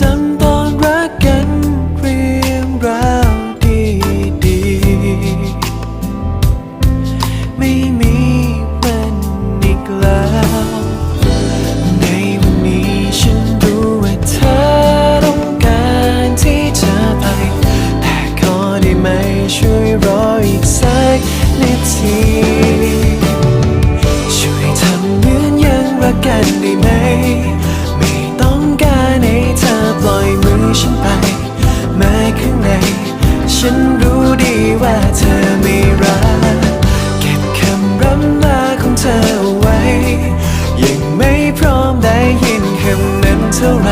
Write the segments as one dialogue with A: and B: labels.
A: ท ท่าไร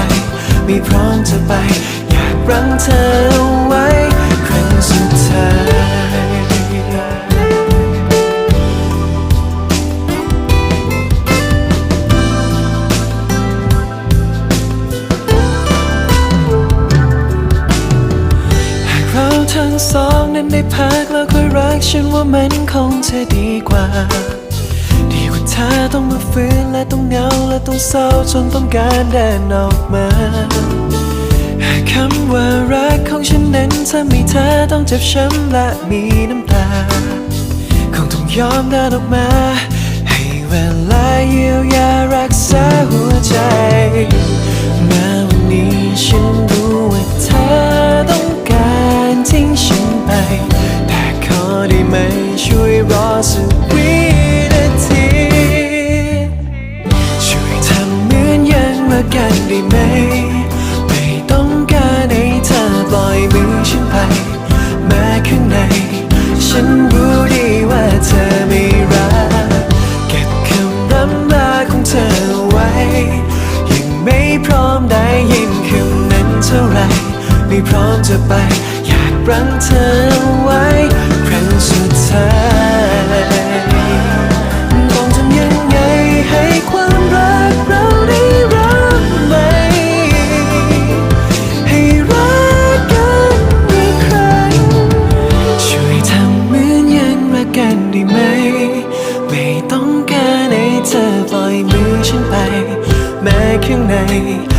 A: ไม่พร้อมจะไป อยากรั้งเธอไว้ครั้งสุดท้ายหากเราทั้งสองนั้นได้พักแล้วค่อยรักฉันว่ามันคงจะดีกว่า ธอต้องมาฟื้นและต้องเหงาและต้องเศร้าจนต้องการเดินออกมาคำว่ารักของฉันนั้นถ้ามีเธอต้องเจ็บช้ำและมีน้ำตา คงต้องยอมเดินออกมา ให้เวลาเยียวยารักษา กันได้ไหม ไม่ต้องการให้เธอปล่อยมือฉันไป แม้ข้างใน ฉันรู้ดีว่าเธอไม่รัก เก็บคำร่ำลาของเธอไว้ ยังไม่พร้อมได้ยินคำนั้นเท่าไหรไม่พร้อมจะไป อยากรั้งเธอไว้ ข้